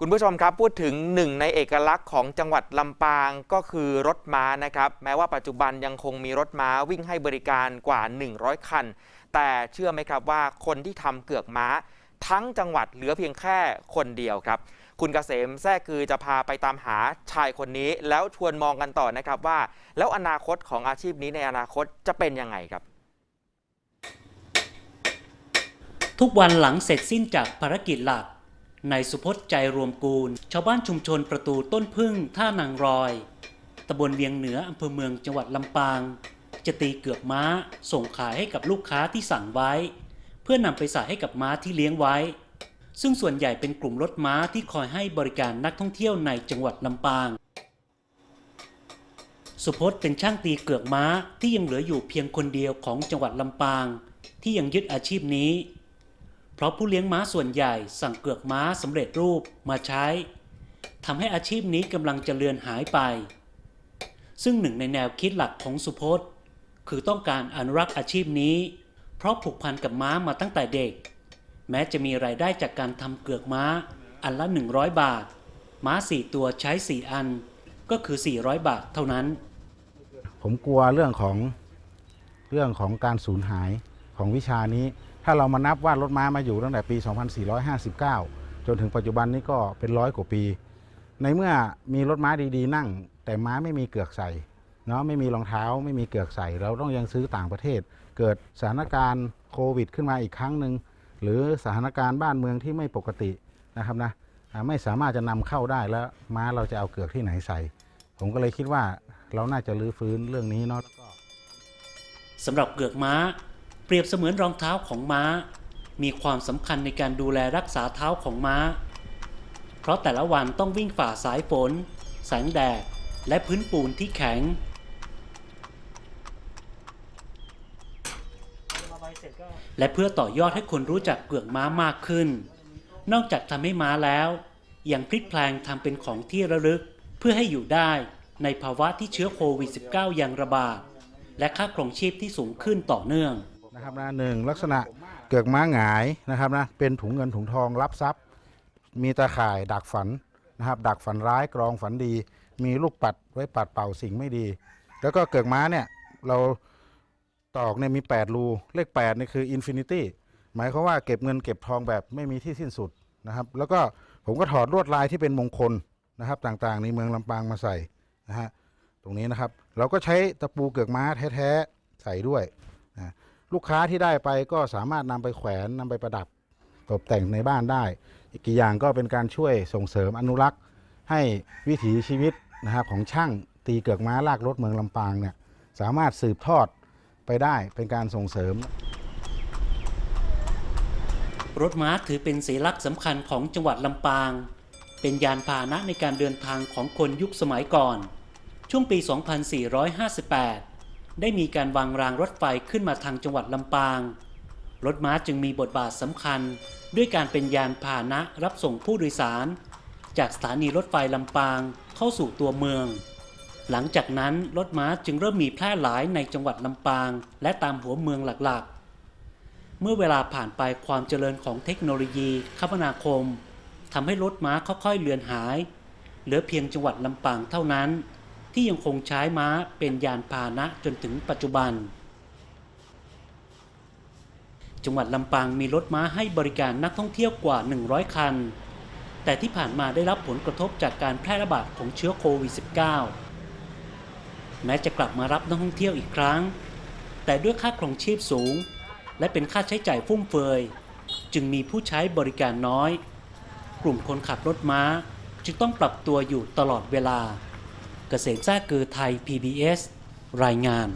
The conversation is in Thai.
คุณผู้ชมครับพูดถึงหนึ่งในเอกลักษณ์ของจังหวัดลำปางก็คือรถม้านะครับแม้ว่าปัจจุบันยังคงมีรถม้าวิ่งให้บริการกว่า 100 คัน แต่เชื่อไหมครับว่าคนที่ทำเกือกม้า ทั้งจังหวัดเหลือเพียงแค่คนเดียวครับ คุณเกษมแท้คือจะพาไปตามหาชายคนนี้ แล้วชวนมองกันต่อนะครับว่า แล้วอนาคตของอาชีพนี้ในอนาคตจะเป็นยังไงครับทุกวันหลังเสร็จสิ้นจากภารกิจหลัก ในสุพจน์ใจรวมกูล ชาวบ้านชุมชนประตูต้นพึ่งท่านางรอยตำบลเวียงเหนืออำเภอเมืองจังหวัดลำปาง จะตีเกือกม้าส่งขายให้กับลูกค้าที่สั่งไว้ เพื่อนำไปใส่ให้กับม้าที่เลี้ยงไว้ ซึ่งส่วนใหญ่เป็นกลุ่มรถม้าที่คอยให้บริการนักท่องเที่ยวในจังหวัดลำปาง สุพจน์เป็นช่างตีเกือกม้าที่ยังเหลืออยู่เพียงคนเดียวของจังหวัดลำปาง ที่ยังยึดอาชีพนี้ เพราะผู้เลี้ยงม้าส่วนใหญ่สั่งเกือกม้าสำเร็จรูปมาใช้ทำให้อาชีพนี้กำลังจะเลือนหายไป ซึ่งหนึ่งในแนวคิดหลักของสุพจน์ คือต้องการอนุรักษ์อาชีพนี้ เพราะผูกพันกับม้ามาตั้งแต่เด็ก แม้จะมีรายได้จากการทำเกือกม้าอันละ 100 บาท ม้า 4 ตัวใช้ 4 อันก็คือ 400 บาทเท่านั้น ผมกลัวเรื่องของเรื่องของการสูญหายของวิชานี้ ถ้าเรามานับว่ารถม้ามาอยู่ตั้งแต่ปี 2459 จนถึงปัจจุบันนี้ก็เป็นร้อยกว่าปี ในเมื่อมีรถม้าดีๆ นั่ง แต่ม้าไม่มีเกือกใส่เนาะไม่มีรองเท้าไม่มีเกือกใส่ เราต้องยังซื้อต่างประเทศ เกิดสถานการณ์โควิด ขึ้นมาอีกครั้งหนึ่งหรือสถานการณ์บ้านเมืองที่ไม่ปกตินะครับนะไม่สามารถจะนำเข้าได้แล้วม้าเราจะเอาเกือกที่ไหนใส่ ผมก็เลยคิดว่าเราน่าจะรื้อฟื้นเรื่องนี้เนาะสำหรับเกือกม้า เปรียบเสมือนรองเท้าของม้า มีความสำคัญในการดูแลรักษาเท้าของม้า เพราะแต่ละวันต้องวิ่งฝ่าสายฝน แสงแดด และพื้นปูนที่แข็งและเพื่อต่อยอดให้คนรู้จักเกือกม้ามากขึ้น นอกจากทำให้ม้าแล้วยังพลิกแพลงทำเป็นของที่ระลึกเพื่อให้อยู่ได้ในภาวะที่เชื้อโควิด -19 ยังระบาด และค่าครองชีพที่สูงขึ้นต่อเนื่อง นะครับนะหนึ่งลักษณะเกือกม้าหงายนะครับนะเป็นถุงเงินถุงทองรับทรัพย์ มีตาข่ายดักฝันนะครับดักฝันร้ายกรองฝันดี มีลูกปัดไว้ปัดเป่าสิ่งไม่ดี แล้วก็เกือกม้าเนี่ยเราตอกเนี่ยมี 8 รูเลข8นี่คืออินฟินิตี้หมายความว่าเก็บเงินเก็บทองแบบไม่มีที่สิ้นสุดนะครับ แล้วก็ผมก็ถอดลวดลายที่เป็นมงคลนะครับต่างๆ ในเมืองลำปางมาใส่นะฮะตรงนี้นะครับ เราก็ใช้ตะปูเกือกม้าแท้ๆใส่ด้วยนะ ลูกค้าที่ได้ไปก็สามารถนำไปแขวนนำไปประดับ ตกแต่งในบ้านได้ อีกกี่อย่างก็เป็นการช่วยส่งเสริมอนุรักษ์ ให้วิถีชีวิตนะครับของช่างตีเกือกม้าลากรถเมืองลำปางเนี่ยสามารถสืบทอดไปได้เป็นการส่งเสริม รถม้าถือเป็นสัญลักษณ์สำคัญของจังหวัดลำปาง เป็นยานพาหนะในการเดินทางของคนยุคสมัยก่อน ช่วงปี 2458 ได้มีการวางรางรถไฟขึ้นมาทางจังหวัดลำปาง รถม้าจึงมีบทบาทสำคัญ ด้วยการเป็นยานพาหนะรับส่งผู้โดยสาร จากสถานีรถไฟลำปางเข้าสู่ตัวเมือง หลังจากนั้นรถม้าจึงเริ่มมีแพร่หลายในจังหวัดลำปาง และตามหัวเมืองหลักๆ เมื่อเวลาผ่านไปความเจริญของเทคโนโลยีคมนาคมทำให้รถม้าค่อยๆเลือนหาย เหลือเพียงจังหวัดลำปางเท่านั้น ที่ยังคงใช้ม้าเป็นยานพาหนะจนถึงปัจจุบัน จังหวัดลำปางมีรถม้าให้บริการนักท่องเที่ยวกว่า 100 คัน แต่ที่ผ่านมาได้รับผลกระทบจากการแพร่ระบาดของเชื้อโควิด -19 แม้จะกลับมารับนักท่องเที่ยวอีกครั้ง แต่ด้วยค่าครองชีพสูง และเป็นค่าใช้จ่ายฟุ่มเฟือยจึงมีผู้ใช้บริการน้อย กลุ่มคนขับรถม้าจึงต้องปรับตัวอยู่ตลอดเวลา เกษตรแท้เกือไทย PBS รายงาน